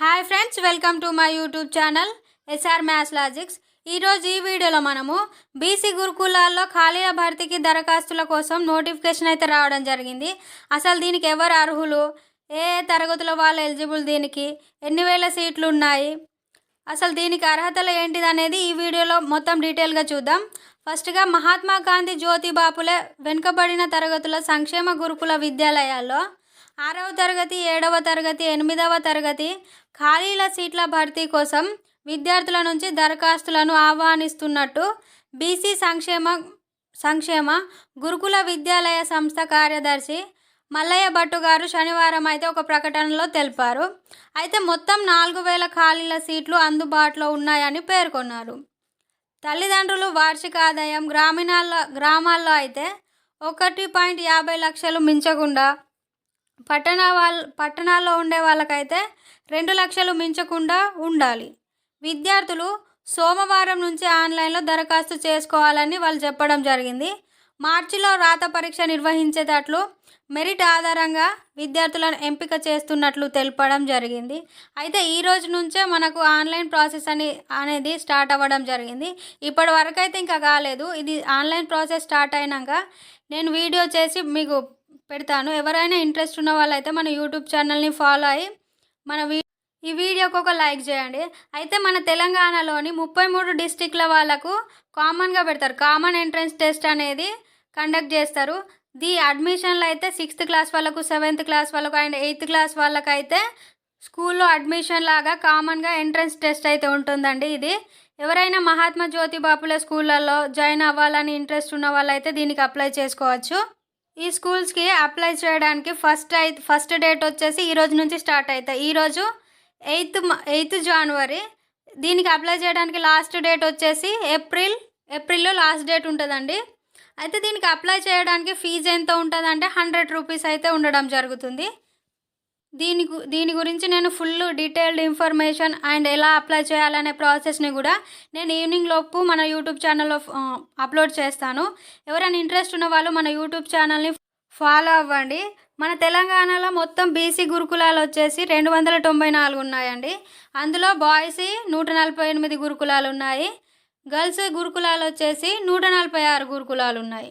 Hi friends welcome to my YouTube channel S R maths logics. ఈరోజు ఈ వీడియోలో మనము బీసీ గురుకులాల్లో ఖాళీల భర్తీకి దరఖాస్తుల కోసం నోటిఫికేషన్ అయితే రావడం జరిగింది. అసలు దీనికి ఎవరు అర్హులు? ఏ ఏ తరగతుల వాళ్ళు ఎలిజిబుల్ దీనికి? ఎన్ని వేల సీట్లు ఉన్నాయి? అసలు దీనికి అర్హతలు ఏంటిది అనేది ఈ వీడియోలో మొత్తం డీటెయిల్గా చూద్దాం. ఫస్ట్గా మహాత్మా గాంధీ జ్యోతి బాపులే వెనుకబడిన తరగతుల సంక్షేమ గురుకుల విద్యాలయాల్లో ఆరవ తరగతి ఏడవ తరగతి ఎనిమిదవ తరగతి ఖాళీల సీట్ల భర్తీ కోసం విద్యార్థుల నుంచి దరఖాస్తులను ఆహ్వానిస్తున్నట్టు బీసీ సంక్షేమ సంక్షేమ గురుకుల విద్యాలయ సంస్థ కార్యదర్శి మల్లయ్య భట్టు గారు శనివారం అయితే ఒక ప్రకటనలో తెలిపారు. అయితే మొత్తం నాలుగు వేల ఖాళీల సీట్లు అందుబాటులో ఉన్నాయని పేర్కొన్నారు. తల్లిదండ్రులు వార్షిక ఆదాయం గ్రామీణాల్లో గ్రామాల్లో అయితే ఒకటి పాయింట్ యాభై లక్షలు మించకుండా పట్టణ వాళ్ళ పట్టణాల్లో ఉండే వాళ్ళకైతే రెండు లక్షలు మించకుండా ఉండాలి. విద్యార్థులు సోమవారం నుంచి ఆన్లైన్లో దరఖాస్తు చేసుకోవాలని వాళ్ళు చెప్పడం జరిగింది. మార్చిలో రాత పరీక్ష నిర్వహించేటట్లు మెరిట్ ఆధారంగా విద్యార్థులను ఎంపిక చేస్తున్నట్లు తెలపడం జరిగింది. అయితే ఈ రోజు నుంచే మనకు ఆన్లైన్ ప్రాసెస్ అని అనేది స్టార్ట్ అవ్వడం జరిగింది. ఇప్పటి వరకు అయితే ఇంకా కాలేదు. ఇది ఆన్లైన్ ప్రాసెస్ స్టార్ట్ అయినాక నేను వీడియో చేసి మీకు పెడతాను. ఎవరైనా ఇంట్రెస్ట్ ఉన్న వాళ్ళైతే మన యూట్యూబ్ ఛానల్ని ఫాలో అయ్యి మన వీ ఈ వీడియోకి ఒక లైక్ చేయండి. అయితే మన తెలంగాణలోని ముప్పై మూడు డిస్టిక్ల వాళ్ళకు కామన్గా పెడతారు. కామన్ ఎంట్రన్స్ టెస్ట్ అనేది కండక్ట్ చేస్తారు. ది అడ్మిషన్లు అయితే సిక్స్త్ క్లాస్ వాళ్ళకు సెవెంత్ క్లాస్ వాళ్ళకు అండ్ ఎయిత్ క్లాస్ వాళ్ళకైతే స్కూల్లో అడ్మిషన్ లాగా కామన్గా ఎంట్రన్స్ టెస్ట్ అయితే ఉంటుందండి ఇది. ఎవరైనా మహాత్మా జ్యోతి బాపుల స్కూళ్ళల్లో జాయిన్ అవ్వాలని ఇంట్రెస్ట్ ఉన్న వాళ్ళైతే దీనికి అప్లై చేసుకోవచ్చు. ఈ స్కూల్స్కి అప్లై చేయడానికి ఫస్ట్ అయి ఫస్ట్ డేట్ వచ్చేసి ఈ రోజు నుంచి స్టార్ట్ అవుతాయి ఈరోజు ఎయిత్ ఎయిత్ జనవరి దీనికి అప్లై చేయడానికి లాస్ట్ డేట్ వచ్చేసి ఏప్రిల్ ఏప్రిల్లో లాస్ట్ డేట్ ఉంటుందండి. అయితే దీనికి అప్లై చేయడానికి ఫీజు ఎంత ఉంటుందంటే హండ్రెడ్ రూపీస్ అయితే ఉండడం జరుగుతుంది. దీని దీని గురించి నేను ఫుల్ డీటెయిల్డ్ ఇన్ఫర్మేషన్ అండ్ ఎలా అప్లై చేయాలనే ప్రాసెస్ని కూడా నేను ఈవినింగ్ లోపు మన యూట్యూబ్ ఛానల్లో అప్లోడ్ చేస్తాను. ఎవరైనా ఇంట్రెస్ట్ ఉన్న వాళ్ళు మన యూట్యూబ్ ఛానల్ని ఫాలో అవ్వండి. మన తెలంగాణలో మొత్తం బీసీ గురుకులాలు వచ్చేసి రెండు వందల తొంభై నాలుగు ఉన్నాయండి. అందులో బాయ్స్ నూట నలభై ఎనిమిది గురుకులాలు ఉన్నాయి. గర్ల్స్ గురుకులాలు వచ్చేసి నూట నలభై ఆరు గురుకులాలు ఉన్నాయి.